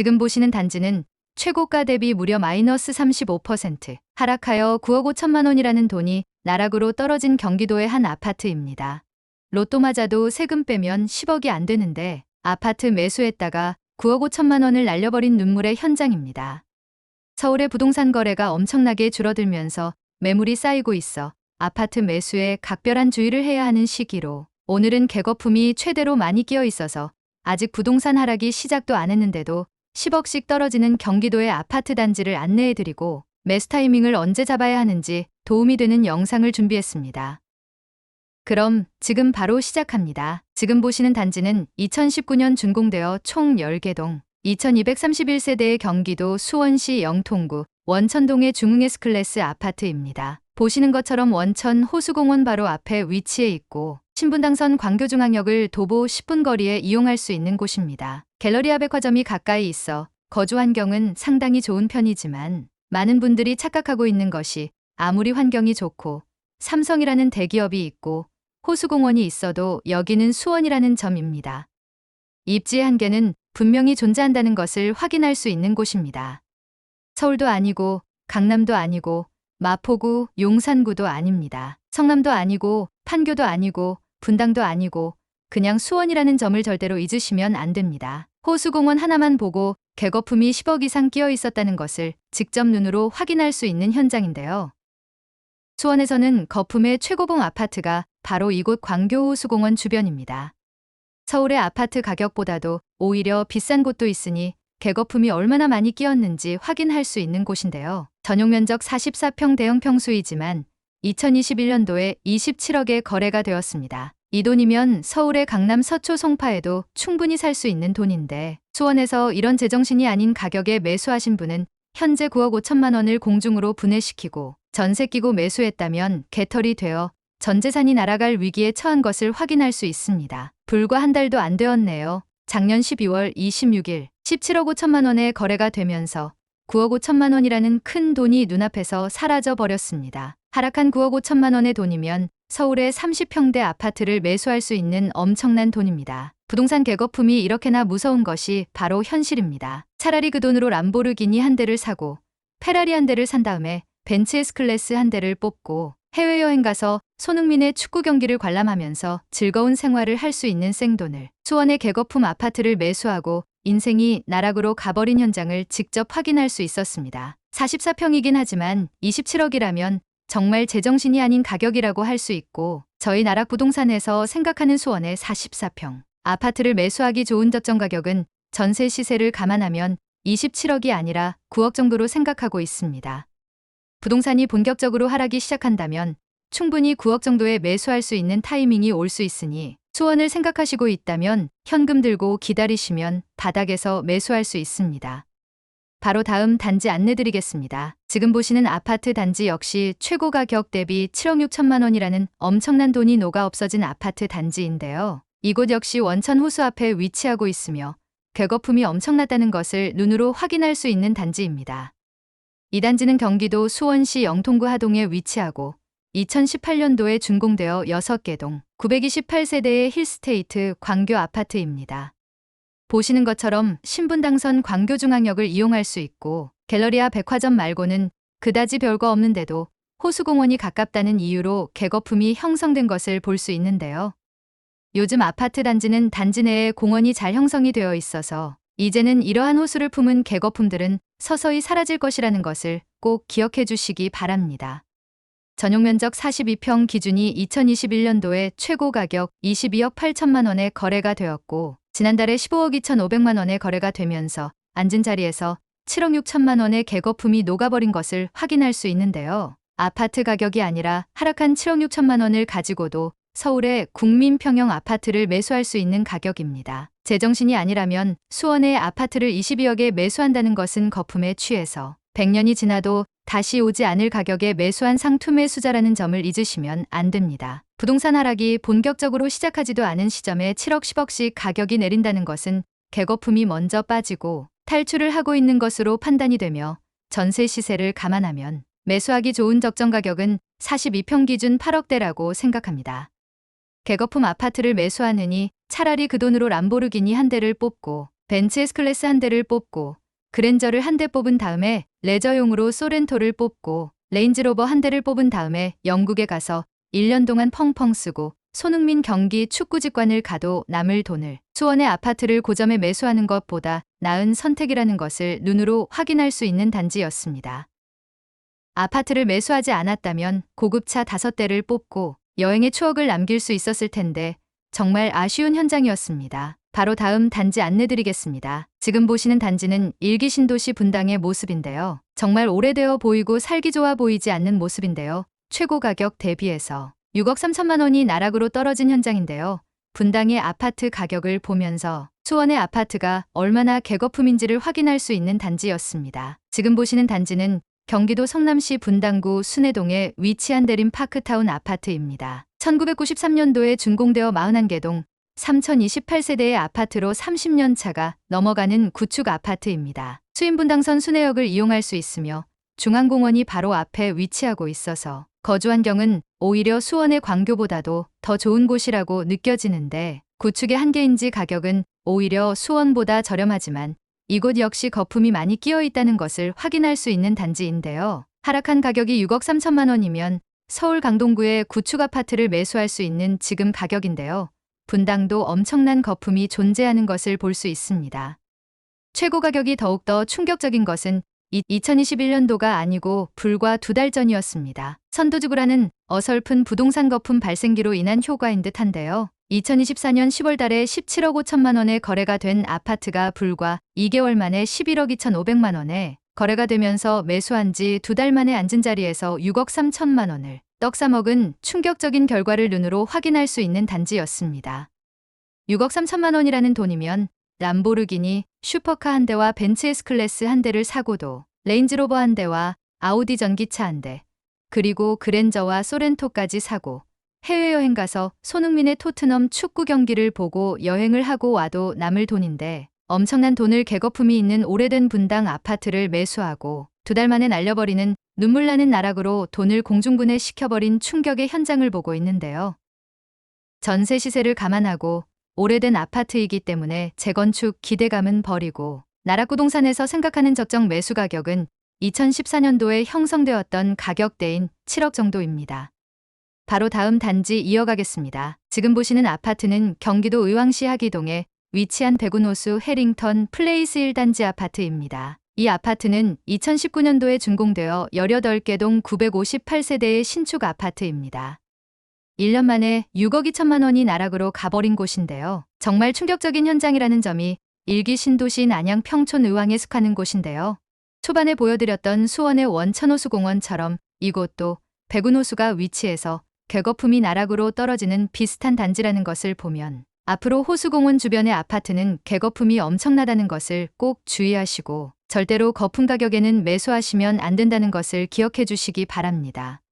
지금 보시는 단지는 최고가 대비 무려 마이너스 35% 하락하여 9억 5천만 원이라는 돈이 나락으로 떨어진 경기도의 한 아파트입니다. 로또 맞아도 세금 빼면 10억이 안 되는데 아파트 매수했다가 9억 5천만 원을 날려버린 눈물의 현장입니다. 서울의 부동산 거래가 엄청나게 줄어들면서 매물이 쌓이고 있어 아파트 매수에 각별한 주의를 해야 하는 시기로 오늘은 개거품이 최대로 많이 끼어 있어서 아직 부동산 하락이 시작도 안 했는데도 10억씩 떨어지는 경기도의 아파트 단지를 안내해드리고 매수 타이밍을 언제 잡아야 하는지 도움이 되는 영상을 준비했습니다. 그럼 지금 바로 시작합니다. 지금 보시는 단지는 2019년 준공되어 총 10개동 2231세대의 경기도 수원시 영통구 원천동의 중흥 S클래스 아파트입니다. 보시는 것처럼 원천 호수공원 바로 앞에 위치해 있고 신분당선 광교중앙역을 도보 10분 거리에 이용할 수 있는 곳입니다. 갤러리아 백화점이 가까이 있어 거주 환경은 상당히 좋은 편이지만 많은 분들이 착각하고 있는 것이 아무리 환경이 좋고 삼성이라는 대기업이 있고 호수공원이 있어도 여기는 수원이라는 점입니다. 입지의 한계는 분명히 존재한다는 것을 확인할 수 있는 곳입니다. 서울도 아니고 강남도 아니고 마포구, 용산구도 아닙니다. 성남도 아니고 판교도 아니고 분당도 아니고 그냥 수원이라는 점을 절대로 잊으시면 안 됩니다. 호수공원 하나만 보고 개거품이 10억 이상 끼어 있었다는 것을 직접 눈으로 확인할 수 있는 현장인데요. 수원에서는 거품의 최고봉 아파트가 바로 이곳 광교호수공원 주변입니다. 서울의 아파트 가격보다도 오히려 비싼 곳도 있으니 개거품이 얼마나 많이 끼었는지 확인할 수 있는 곳인데요. 전용 면적 44평 대형 평수이지만 2021년도에 27억에 거래가 되었습니다. 이 돈이면 서울의 강남 서초 송파에도 충분히 살 수 있는 돈인데 수원에서 이런 제정신이 아닌 가격에 매수하신 분은 현재 9억 5천만 원을 공중으로 분해시키고 전세 끼고 매수했다면 개털이 되어 전 재산이 날아갈 위기에 처한 것을 확인할 수 있습니다. 불과 한 달도 안 되었네요. 작년 12월 26일 17억 5천만 원에 거래가 되면서 9억 5천만 원이라는 큰 돈이 눈앞에서 사라져 버렸습니다. 하락한 9억 5천만 원의 돈이면 서울의 30평대 아파트를 매수할 수 있는 엄청난 돈입니다. 부동산 개거품이 이렇게나 무서운 것이 바로 현실입니다. 차라리 그 돈으로 람보르기니 한 대를 사고 페라리 한 대를 산 다음에 벤츠 S클래스 한 대를 뽑고 해외여행 가서 손흥민의 축구 경기를 관람하면서 즐거운 생활을 할 수 있는 생돈을 수원의 개거품 아파트를 매수하고 인생이 나락으로 가버린 현장을 직접 확인할 수 있었습니다. 44평이긴 하지만 27억이라면 정말 제정신이 아닌 가격이라고 할 수 있고 저희 나락 부동산에서 생각하는 수원의 44평 아파트를 매수하기 좋은 적정 가격은 전세 시세를 감안하면 27억이 아니라 9억 정도로 생각하고 있습니다. 부동산이 본격적으로 하락이 시작한다면 충분히 9억 정도에 매수할 수 있는 타이밍이 올 수 있으니 수원을 생각하시고 있다면 현금 들고 기다리시면 바닥에서 매수할 수 있습니다. 바로 다음 단지 안내드리겠습니다. 지금 보시는 아파트 단지 역시 최고 가격 대비 7억 6천만 원이라는 엄청난 돈이 녹아 없어진 아파트 단지인데요. 이곳 역시 원천 호수 앞에 위치하고 있으며 개거품이 엄청나다는 것을 눈으로 확인할 수 있는 단지입니다. 이 단지는 경기도 수원시 영통구 하동에 위치하고 2018년도에 준공되어 6개 동 928세대의 힐스테이트 광교 아파트입니다. 보시는 것처럼 신분 당선 광교중앙역을 이용할 수 있고 갤러리아 백화점 말고는 그다지 별거 없는데도 호수공원이 가깝다는 이유로 개거품이 형성된 것을 볼 수 있는데요. 요즘 아파트 단지는 단지 내에 공원이 잘 형성이 되어 있어서 이제는 이러한 호수를 품은 개거품들은 서서히 사라질 것이라는 것을 꼭 기억해 주시기 바랍니다. 전용 면적 42평 기준이 2021년도에 최고 가격 22억 8천만 원에 거래가 되었고 지난달에 15억 2천5백만 원에 거래가 되면서 앉은 자리에서 7억 6천만 원의 개거품이 녹아버린 것을 확인할 수 있는데요. 아파트 가격이 아니라 하락한 7억 6천만 원을 가지고도 서울의 국민평형 아파트를 매수할 수 있는 가격입니다. 제정신이 아니라면 수원의 아파트를 22억에 매수한다는 것은 거품에 취해서 100년이 지나도 다시 오지 않을 가격에 매수한 상투 매수자라는 점을 잊으시면 안 됩니다. 부동산 하락이 본격적으로 시작하지도 않은 시점에 7억 10억씩 가격이 내린다는 것은 개거품이 먼저 빠지고 탈출을 하고 있는 것으로 판단이 되며 전세 시세를 감안하면 매수하기 좋은 적정 가격은 42평 기준 8억대라고 생각합니다. 개거품 아파트를 매수하느니 차라리 그 돈으로 람보르기니 한 대를 뽑고 벤츠 S클래스 한 대를 뽑고 그랜저를 한 대 뽑은 다음에 레저용으로 소렌토를 뽑고 레인지로버 한 대를 뽑은 다음에 영국에 가서 1년 동안 펑펑 쓰고 손흥민 경기 축구 직관을 가도 남을 돈을 수원의 아파트를 고점에 매수하는 것보다 나은 선택이라는 것을 눈으로 확인할 수 있는 단지였습니다. 아파트를 매수하지 않았다면 고급차 다섯 대를 뽑고 여행의 추억을 남길 수 있었을 텐데 정말 아쉬운 현장이었습니다. 바로 다음 단지 안내드리겠습니다. 지금 보시는 단지는 일기 신도시 분당의 모습인데요. 정말 오래되어 보이고 살기 좋아 보이지 않는 모습인데요. 최고 가격 대비해서 6억 3천만 원이 나락으로 떨어진 현장인데요. 분당의 아파트 가격을 보면서 수원의 아파트가 얼마나 개거품인지를 확인할 수 있는 단지였습니다. 지금 보시는 단지는 경기도 성남시 분당구 순회동에 위치한 대림 파크타운 아파트입니다. 1993년도에 준공되어 41개동 3028세대의 아파트로 30년 차가 넘어가는 구축 아파트입니다. 수인분당선 순회역을 이용할 수 있으며 중앙공원이 바로 앞에 위치하고 있어서 거주 환경은 오히려 수원의 광교보다도 더 좋은 곳이라고 느껴지는데 구축의 한계인지 가격은 오히려 수원보다 저렴하지만 이곳 역시 거품이 많이 끼어 있다는 것을 확인할 수 있는 단지인데요. 하락한 가격이 6억 3천만 원이면 서울 강동구에 구축 아파트를 매수할 수 있는 지금 가격인데요. 분당도 엄청난 거품이 존재하는 것을 볼 수 있습니다. 최고 가격이 더욱더 충격적인 것은 2021년도가 아니고 불과 두 달 전이었습니다. 선도지구라는 어설픈 부동산 거품 발생기로 인한 효과인 듯한데요. 2024년 10월 달에 17억 5천만 원에 거래가 된 아파트가 불과 2개월 만에 11억 2천5백만 원에 거래가 되면서 매수한 지 두 달 만에 앉은 자리에서 6억 3천만 원을 떡 싸먹은 충격적인 결과를 눈으로 확인할 수 있는 단지였습니다. 6억 3천만 원이라는 돈이면 람보르기니, 슈퍼카 한 대와 벤츠 S클래스 한 대를 사고도 레인지로버 한 대와 아우디 전기차 한 대, 그리고 그랜저와 소렌토까지 사고 해외여행 가서 손흥민의 토트넘 축구 경기를 보고 여행을 하고 와도 남을 돈인데 엄청난 돈을 개거품이 있는 오래된 분당 아파트를 매수하고 두 달 만에 날려버리는 눈물 나는 나락으로 돈을 공중분해 시켜버린 충격의 현장을 보고 있는데요. 전세 시세를 감안하고 오래된 아파트이기 때문에 재건축 기대감은 버리고 나락부동산에서 생각하는 적정 매수 가격은 2014년도에 형성되었던 가격대인 7억 정도입니다. 바로 다음 단지 이어가겠습니다. 지금 보시는 아파트는 경기도 의왕시 하기동에 위치한 대구노수 해링턴 플레이스 1단지 아파트입니다. 이 아파트는 2019년도에 준공되어 18개 동 958세대의 신축 아파트입니다. 1년 만에 6억 2천만 원이 나락으로 가버린 곳인데요. 정말 충격적인 현장이라는 점이 일기 신도시인 안양 평촌 의왕에 속하는 곳인데요. 초반에 보여드렸던 수원의 원천호수공원처럼 이곳도 백운호수가 위치해서 개거품이 나락으로 떨어지는 비슷한 단지라는 것을 보면 앞으로 호수공원 주변의 아파트는 개거품이 엄청나다는 것을 꼭 주의하시고 절대로 거품 가격에는 매수하시면 안 된다는 것을 기억해 주시기 바랍니다.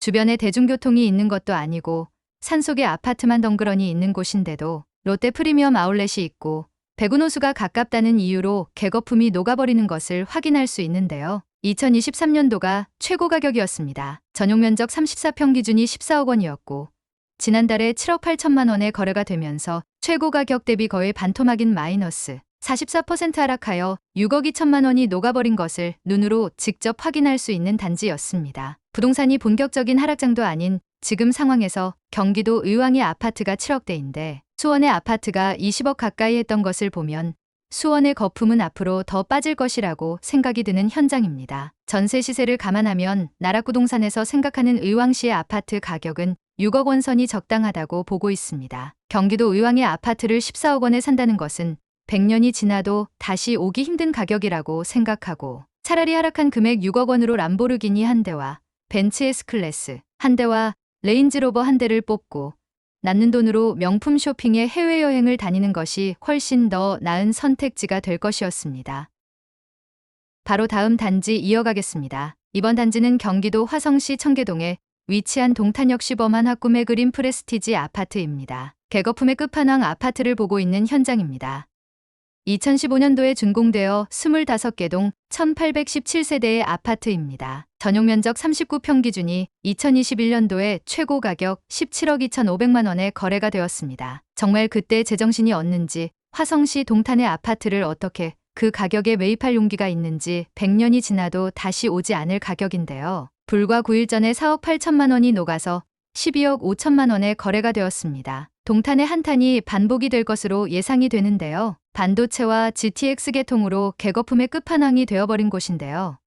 주변에 대중교통이 있는 것도 아니고 산속에 아파트만 덩그러니 있는 곳인데도 롯데 프리미엄 아울렛이 있고 백운호수가 가깝다는 이유로 개거품이 녹아버리는 것을 확인할 수 있는데요. 2023년도가 최고 가격이었습니다. 전용 면적 34평 기준이 14억 원이었고 지난달에 7억 8천만 원에 거래가 되면서 최고 가격 대비 거의 반토막인 마이너스 44% 하락하여 6억 2천만 원이 녹아버린 것을 눈으로 직접 확인할 수 있는 단지였습니다. 부동산이 본격적인 하락장도 아닌 지금 상황에서 경기도 의왕의 아파트가 7억대인데 수원의 아파트가 20억 가까이 했던 것을 보면 수원의 거품은 앞으로 더 빠질 것이라고 생각이 드는 현장입니다. 전세 시세를 감안하면 나락부동산에서 생각하는 의왕시의 아파트 가격은 6억 원 선이 적당하다고 보고 있습니다. 경기도 의왕의 아파트를 14억 원에 산다는 것은 100년이 지나도 다시 오기 힘든 가격이라고 생각하고 차라리 하락한 금액 6억 원으로 람보르기니 한 대와 벤츠 S클래스 한 대와 레인지로버 한 대를 뽑고 남는 돈으로 명품 쇼핑에 해외여행을 다니는 것이 훨씬 더 나은 선택지가 될 것이었습니다. 바로 다음 단지 이어가겠습니다. 이번 단지는 경기도 화성시 청계동에 위치한 동탄역 시범한 학구매 그린 프레스티지 아파트입니다. 개거품의 끝판왕 아파트를 보고 있는 현장입니다. 2015년도에 준공되어 25개 동 1817세대의 아파트입니다. 전용 면적 39평 기준이 2021년도에 최고 가격 17억 2,500만 원에 거래가 되었습니다. 정말 그때 제정신이 없는지 화성시 동탄의 아파트를 어떻게 그 가격에 매입할 용기가 있는지 100년이 지나도 다시 오지 않을 가격인데요. 불과 9일 전에 4억 8천만 원이 녹아서 12억 5천만 원에 거래가 되었습니다. 동탄의 한탄이 반복이 될 것으로 예상이 되는데요. 반도체와 GTX 계통으로 개거품의 끝판왕이 되어버린 곳인데요.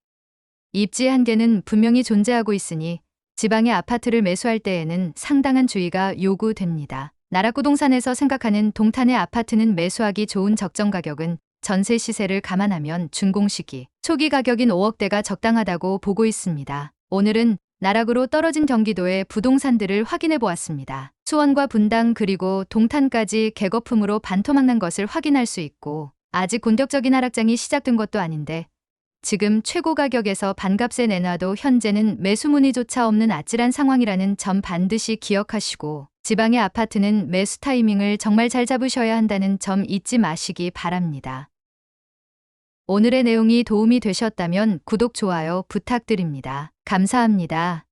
입지의 한계는 분명히 존재하고 있으니 지방의 아파트를 매수할 때에는 상당한 주의가 요구됩니다. 나락구동산에서 생각하는 동탄의 아파트는 매수하기 좋은 적정 가격은 전세 시세를 감안하면 준공 시기 초기 가격인 5억대가 적당하다고 보고 있습니다. 오늘은 나락으로 떨어진 경기도의 부동산들을 확인해 보았습니다. 수원과 분당 그리고 동탄까지 개거품으로 반토막난 것을 확인할 수 있고 아직 본격적인 하락장이 시작된 것도 아닌데 지금 최고 가격에서 반값에 내놔도 현재는 매수 문의조차 없는 아찔한 상황이라는 점 반드시 기억하시고 지방의 아파트는 매수 타이밍을 정말 잘 잡으셔야 한다는 점 잊지 마시기 바랍니다. 오늘의 내용이 도움이 되셨다면 구독, 좋아요 부탁드립니다. 감사합니다.